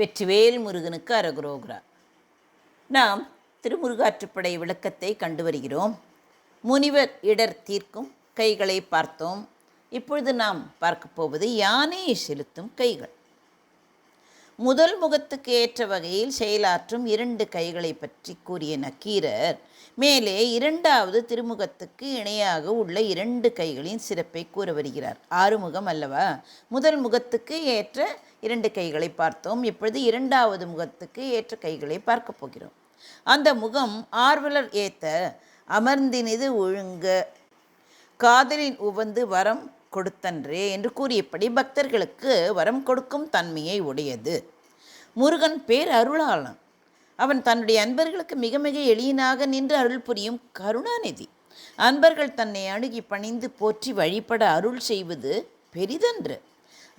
வெற்றிவேல் முருகனுக்கு அரகுரோகுரா நாம் திருமுருகாற்றுப்படை விளக்கத்தை கண்டு வருகிறோம். முனிவர் இடர் தீர்க்கும் கைகளை பார்த்தோம். இப்பொழுது நாம் பார்க்க போவது யானையை செலுத்தும் கைகள். முதல் முகத்துக்கு ஏற்ற வகையில் செயலாற்றும் இரண்டு கைகளை பற்றி கூறிய நக்கீரர் மேலே இரண்டாவது திருமுகத்துக்கு இணையாக உள்ள இரண்டு கைகளின் சிறப்பை கூற வருகிறார். ஆறுமுகம் அல்லவா? முதல் முகத்துக்கு ஏற்ற இரண்டு கைகளை பார்த்தோம். இப்பொழுது இரண்டாவது முகத்துக்கு ஏற்ற கைகளை பார்க்க போகிறோம். அந்த முகம் ஆர்வலர் ஏத்த அமர்ந்தினிது ஒழுங்க காதலின் உவந்து வரம் கொடுத்தன்றே என்று கூறியபடி பக்தர்களுக்கு வரம் கொடுக்கும் தன்மையை உடையது. முருகன் பேர் அருளாளன். அவன் தன்னுடைய அன்பர்களுக்கு மிக மிக எளியனாக நின்று அருள் புரியும் கருணாநிதி. அன்பர்கள் தன்னை அணுகி பணிந்து போற்றி வழிபட அருள் செய்வது பெரிதன்று.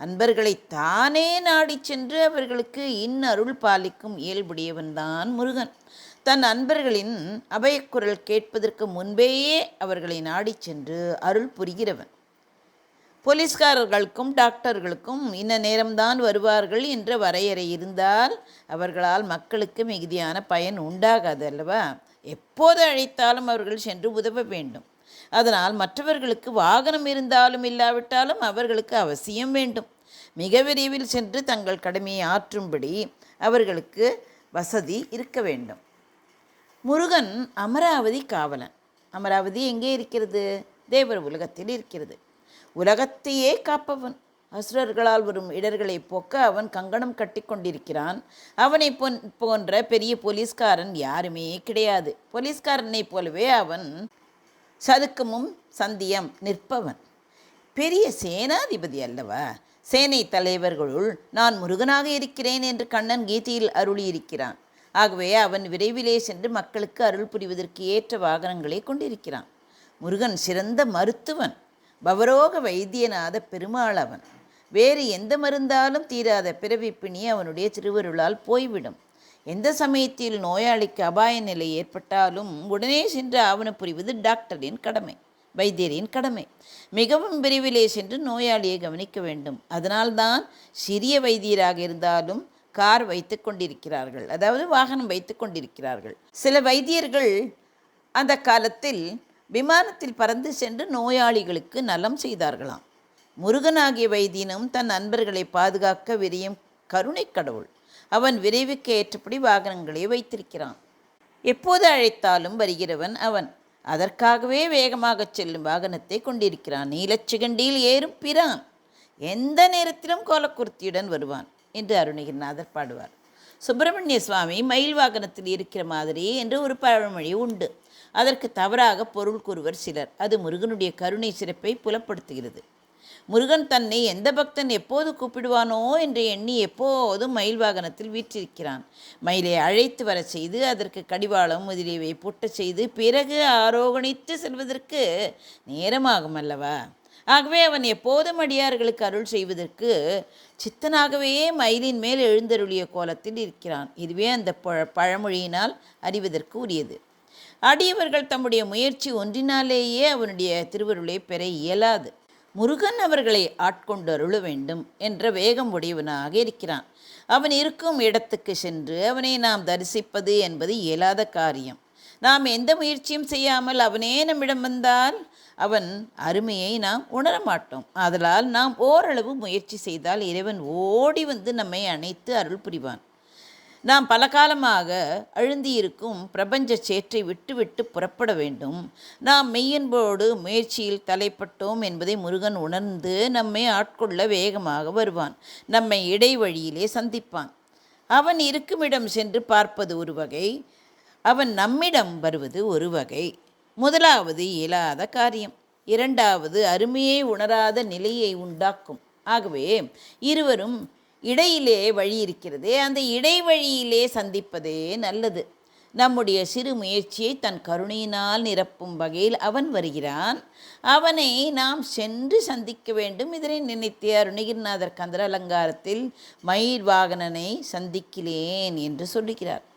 அன்பர்களை தானே நாடிச் சென்று அவர்களுக்கு இன் அருள் பாலிக்கும் இயல்புடையவன்தான் முருகன். தன் அன்பர்களின் அபயக்குரல் கேட்பதற்கு முன்பேயே அவர்களை நாடிச் சென்று அருள் புரிகிறவன். போலீஸ்காரர்களுக்கும் டாக்டர்களுக்கும் இன்ன நேரம்தான் வருவார்கள் என்ற வரையறை இருந்தால் அவர்களால் மக்களுக்கு மிகுதியான பயன் உண்டாகாது அல்லவா? எப்போது அழைத்தாலும் அவர்கள் சென்று உதவ வேண்டும். அதனால் மற்றவர்களுக்கு வாகனம் இருந்தாலும் இல்லாவிட்டாலும் அவர்களுக்கு அவசியம் வேண்டும். மிக விரைவில் சென்று தங்கள் கடமையை ஆற்றும்படி அவர்களுக்கு வசதி இருக்க வேண்டும். முருகன் அமராவதி காவலன். அமராவதி எங்கே இருக்கிறது? தேவர் உலகத்தில் இருக்கிறது. உலகத்தையே காப்பவன். அசுரர்களால் வரும் இடர்களை போக்க அவன் கங்கணம் கட்டி கொண்டிருக்கிறான். அவனை பொன் போன்ற பெரிய போலீஸ்காரன் யாருமே கிடையாது. போலீஸ்காரனைப் போலவே அவன் சதுக்கமும் சந்தியம் நிற்பவன். பெரிய சேனாதிபதி அல்லவா? சேனை தலைவர்களுள் நான் முருகனாக இருக்கிறேன் என்று கண்ணன் கீதையில் அருளியிருக்கிறான். ஆகவே அவன் விரைவிலே சென்று மக்களுக்கு அருள் புரிவதற்கு ஏற்ற வாகனங்களை கொண்டிருக்கிறான். முருகன் சிறந்த மருத்துவன். பவரோக வைத்தியநாத பெருமாள் அவன். வேறு எந்த மருந்தாலும் தீராத பிறவி பிணி அவனுடைய திருவருளால் போய்விடும். எந்த சமயத்தில் நோயாளிக்கு அபாய நிலை ஏற்பட்டாலும் உடனே சென்று ஆவண புரிவது டாக்டரின் கடமை வைத்தியரின் கடமை. மிகவும் விரைவிலே சென்று நோயாளியை கவனிக்க வேண்டும். அதனால்தான் சிறிய வைத்தியராக இருந்தாலும் கார் வைத்து கொண்டிருக்கிறார்கள். அதாவது வாகனம் வைத்து கொண்டிருக்கிறார்கள். சில வைத்தியர்கள் அந்த காலத்தில் விமானத்தில் பறந்து சென்று நோயாளிகளுக்கு நலம் செய்தார்களாம். முருகனாகிய வைத்தியனும் தன் நண்பர்களை பாதுகாக்க விரியும் கருணை கடவுள். அவன் விரைவுக்கு ஏற்றபடி வாகனங்களை வைத்திருக்கிறான். எப்போது அழைத்தாலும் வருகிறவன் அவன். அதற்காகவே வேகமாகச் செல்லும் வாகனத்தை கொண்டிருக்கிறான். நீலச்சிகண்டியில் ஏறும் பிரான். எந்த நேரத்திலும் கோலக்குர்த்தியுடன் வருவான் என்று அருணகிரிநாதர் பாடுவார். சுப்பிரமணிய சுவாமி மயில் வாகனத்தில் இருக்கிற மாதிரி என்று ஒரு பழமொழி உண்டு. அதற்கு தவறாக பொருள் கூறுவர் சிலர். அது முருகனுடைய கருணை சிறப்பை புலப்படுத்துகிறது. முருகன் தன்னை எந்த பக்தன் எப்போது கூப்பிடுவானோ என்று எண்ணி எப்போதும் மயில் வாகனத்தில் வீற்றிருக்கிறான். மயிலை அழைத்து வர செய்து அதற்கு கடிவாளம் முதலியவை பூட்ட செய்து பிறகு ஆரோகணித்து செல்வதற்கு நேரமாகும் அல்லவா? ஆகவே அவன் எப்போதும் அடியார்களுக்கு அருள் செய்வதற்கு சித்தனாகவே மயிலின் மேல் எழுந்தருளிய கோலத்தில் இருக்கிறான். இதுவே அந்த பழ பழமொழியினால் அறிவதற்கு உரியது. அடியவர்கள் தம்முடைய முயற்சி ஒன்றினாலேயே அவனுடைய திருவருளை பெற இயலாது. முருகன் அவர்களை ஆட்கொண்டு அருள வேண்டும் என்ற வேகம் உடையவனாக இருக்கிறான். அவன் இருக்கும் இடத்துக்கு சென்று அவனை நாம் தரிசிப்பது என்பது இயலாத காரியம். நாம் எந்த முயற்சியும் செய்யாமல் அவனே நம்மிடம் வந்தால் அவன் அருமையை நாம் உணர மாட்டோம் ஆதலால் நாம் ஓரளவு முயற்சி செய்தால் இறைவன் ஓடி வந்து நம்மை அணைத்து அருள் புரிவான். நாம் பல காலமாக அழுந்தியிருக்கும் பிரபஞ்ச சேற்றை விட்டுவிட்டு புறப்பட வேண்டும். நாம் மெய்யன்போடு முயற்சியில் தலைப்பட்டோம் என்பதை முருகன் உணர்ந்து நம்மை ஆட்கொள்ள வேகமாக வருவான். நம்மை இடைவழியிலே சந்திப்பான். அவன் இருக்குமிடம் சென்று பார்ப்பது ஒரு வகை அவன் நம்மிடம் வருவது ஒரு வகை. முதலாவது இயலாத காரியம் இரண்டாவது அருமையை உணராத நிலையை உண்டாக்கும். ஆகவே இருவரும் இடையிலே வழி இருக்கிறதே. அந்த இடைவழியிலே சந்திப்பதே நல்லது. நம்முடைய சிறு முயற்சியை தன் கருணையினால் நிரப்பும் வகையில் அவன் வருகிறான். அவனை நாம் சென்று சந்திக்க வேண்டும். இதனை நினைத்து அருணகிரிநாதர் கந்தர அலங்காரத்தில் மயில் வாகனனை சந்திக்கிறேன் என்று சொல்லுகிறார்.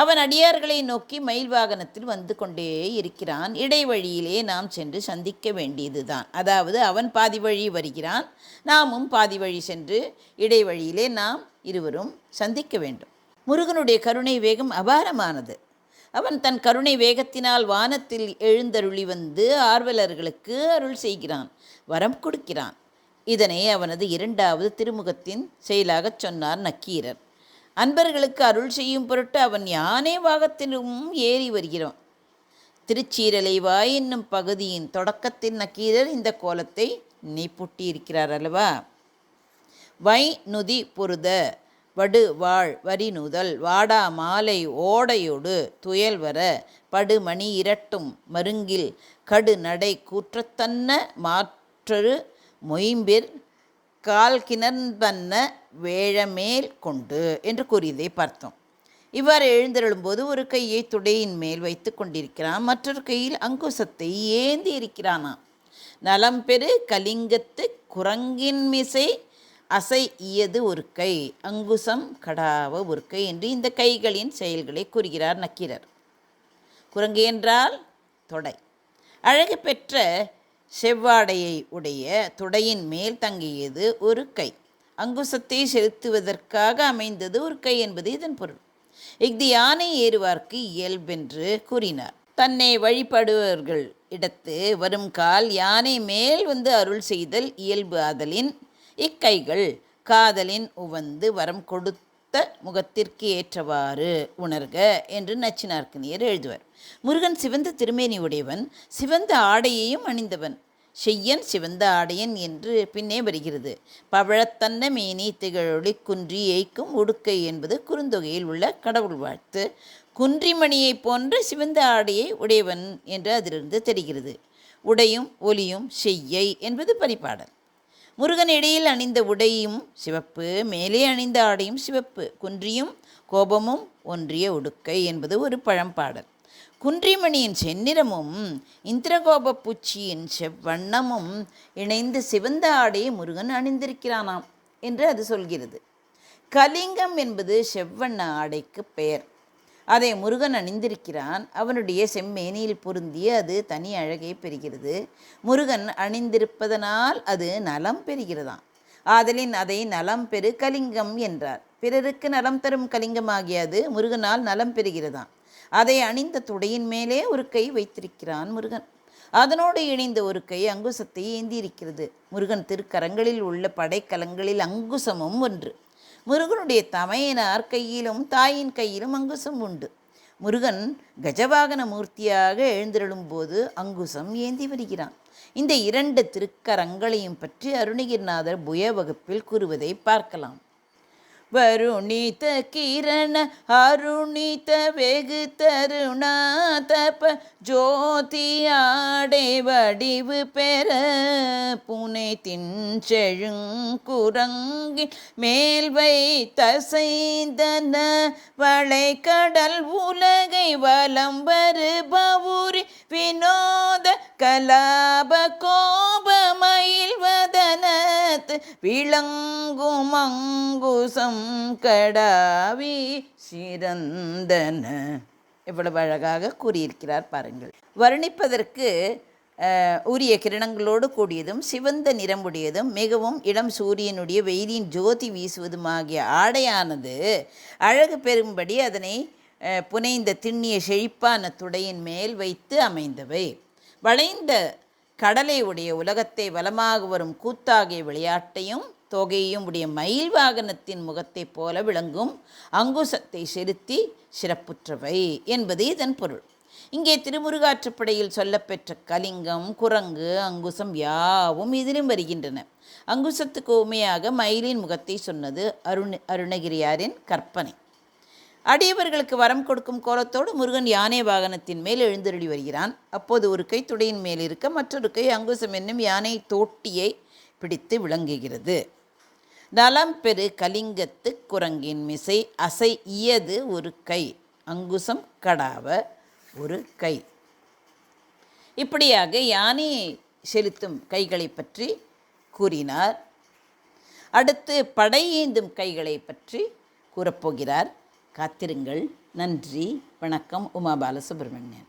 அவன் அடியார்களை நோக்கி மயில் வாகனத்தில் வந்து கொண்டே இருக்கிறான். இடைவழியிலே நாம் சென்று சந்திக்க வேண்டியதுதான். அதாவது அவன் பாதி வழி வருகிறான் நாமும் பாதி வழி சென்று இடைவழியிலே நாம் இருவரும் சந்திக்க வேண்டும். முருகனுடைய கருணை வேகம் அபாரமானது. அவன் தன் கருணை வேகத்தினால் வானத்தில் எழுந்தருளி வந்து ஆர்வலர்களுக்கு அருள் செய்கிறான் வரம் கொடுக்கிறான். இதனை அவனது இரண்டாவது திருமுகத்தின் செயலாகச் சொன்னார் நக்கீரர். அன்பர்களுக்கு அருள் செய்யும் பொருட்டு அவன் யானை வாகத்திலும் ஏறி வருகிறான். திருச்சீரலைவாய் என்னும் பகுதியின் தொடக்கத்தில் நக்கீரர் இந்த கோலத்தை நீப்புட்டியிருக்கிறார் அல்லவா? வை நுதி பொருத வடு வாழ் வரி நுதல் வாடா மாலை ஓடையொடு துயல் வர படுமணி இரட்டும் மருங்கில் கடு நடை கூற்றத்தன்ன மாற்றரு மொயம்பிற் கால் கிணர்பன்ன வேழமேல் கொண்டு என்று கூறியதை பார்த்தோம். இவ்வாறு எழுந்தருளும்போது ஒரு கையை துடையின் மேல் வைத்து கொண்டிருக்கிறான் மற்றொரு கையில் அங்குசத்தை ஏந்தி இருக்கிறானாம். நலம் பெரு கலிங்கத்து குரங்கின் மிசை அசை இயது ஒரு கை அங்குசம் கடாவ ஒரு கை என்று இந்த கைகளின் செயல்களை கூறுகிறார் நக்கீரர். குரங்கு என்றால் தொடை. அழகு பெற்ற செவ்வாடையை உடைய துடையின் மேல் தங்கியது ஒரு கை. அங்குசத்தை செலுத்துவதற்காக அமைந்தது ஒரு கை என்பது இதன் பொருள். இஃது யானை ஏறுவார்க்கு இயல்பென்று கூறினார். தன்னை வழிபடுவர்கள் இடத்து வரும் கால் யானை மேல் வந்து அருள் செய்தல் இயல்பு ஆதலின் இக்கைகள் காதலின் உவந்து வரம் கொடுத்து முகத்திற்கு ஏற்றவாறு உணர்க என்று நச்சினார்க்கனியர் எழுதுவர். முருகன் சிவந்த திருமேனி உடையவன் சிவந்த ஆடையையும் அணிந்தவன் செய்யன் சிவந்த ஆடையன் என்று பின்னே வருகிறது. பவழத்தன்ன மேனி திகழொளி குன்றி ஏய்க்கும் உடுக்கை என்பது குறுந்தொகையில் உள்ள கடவுள் வாழ்த்து. குன்றிமணியைப் போன்ற சிவந்த ஆடையை உடையவன் என்று அதிலிருந்து தெரிகிறது. உடையும் ஒலியும் செய்யை என்பது பரிபாடல். முருகன் இடையில் அணிந்த உடையும் சிவப்பு மேலே அணிந்த ஆடையும் சிவப்பு. குன்றியும் கோபமும் ஒன்றிய உடுக்கை என்பது ஒரு பழம்பாடல். குன்றிமணியின் செந்நிறமும் இந்திரகோப பூச்சியின் செவ்வண்ணமும் இணைந்து சிவந்த ஆடையை முருகன் அணிந்திருக்கிறானாம் என்று அது சொல்கிறது. கலிங்கம் என்பது செவ்வண்ண ஆடைக்கு பெயர். அதை முருகன் அணிந்திருக்கிறான். அவனுடைய செம்மேனியில் பொருந்திய அது தனி அழகை பெறுகிறது. முருகன் அணிந்திருப்பதனால் அது நலம் பெறுகிறதாம். ஆதலின் அதை நலம் பெறு கலிங்கம் என்றார். பிறருக்கு நலம் தரும் கலிங்கமாகிய அது முருகனால் நலம் பெறுகிறதாம். அதை அணிந்த துடையின் மேலே ஒரு கை வைத்திருக்கிறான் முருகன். அதனோடு இணைந்த ஒரு கை அங்குசத்தை ஏந்தியிருக்கிறது. முருகன் திருக்கரங்களில் உள்ள படைக்கலங்களில் அங்குசமும் ஒன்று. முருகனுடைய தமையனார் கையிலும் தாயின் கையிலும் அங்குசம் உண்டு. முருகன் கஜவாகன மூர்த்தியாக எழுந்திரளும் போது அங்குசம் ஏந்தி வருகிறான். இந்த இரண்டு திருக்கரங்களையும் பற்றி அருணகிரிநாதர் புய வகுப்பில் கூறுவதை பார்க்கலாம். ವರುಣಿತ ಕಿರಣ ಅರುಣಿತ வெகு தருணா தப ஜோதியாடை வடிவு பெற புனை திஞ்செழுங்குரங்கி மேல் வைத்தசைந்தன வளைக்கடல் உலகை வலம் வருபவுரி வினோத கலாபகோ வதனத்து கடாவி சிறந்தன. எவ்வளவு அழகாக கூறியிருக்கிறார் பாருங்கள். வர்ணிப்பதற்கு உரிய கிரணங்களோடு கூடியதும் சிவந்த நிறமுடையதும் மிகவும் இளம் சூரியனுடைய வெயிலின் ஜோதி வீசுவதுமாகிய ஆடையானது அழகு பெறும்படி அதனை புனைந்த திண்ணிய செழிப்பான துடையின் மேல் வைத்து அமைந்தவை. வளைந்த கடலை உடைய உலகத்தை வலமாக வரும் கூத்தாகிய விளையாட்டையும் தொகையும் உடைய மயில் வாகனத்தின் முகத்தைப் போல விளங்கும் அங்குசத்தை செலுத்தி சிறப்புற்றவை என்பது இதன் பொருள். இங்கே திருமுருகாற்றுப்படையில் சொல்லப்பெற்ற கலிங்கம் குரங்கு அங்குசம் யாவும் இதிலும் வருகின்றன. அங்குசத்துக்கு உமையாக மயிலின் முகத்தை சொன்னது அருண் அருணகிரியாரின் கற்பனை. அடியவர்களுக்கு வரம் கொடுக்கும் கோலத்தோடு முருகன் யானை வாகனத்தின் மேல் எழுந்தருளி வருகிறான். அப்போது ஒரு கை துடையின் மேல் இருக்க மற்றொரு கை அங்குசம் என்னும் யானை தோட்டியை பிடித்து விளங்குகிறது. நலம் பெரு கலிங்கத்து குரங்கின் மிசை அசை இயது ஒரு கை அங்குசம் கடாவ ஒரு கை. இப்படியாக யானை செலுத்தும் கைகளை பற்றி கூறினார். அடுத்து படை ஏந்தும் கைகளை பற்றி கூறப்போகிறார். காத்திருங்கள். நன்றி. வணக்கம். உமா பாலசுப்ரமணியன்.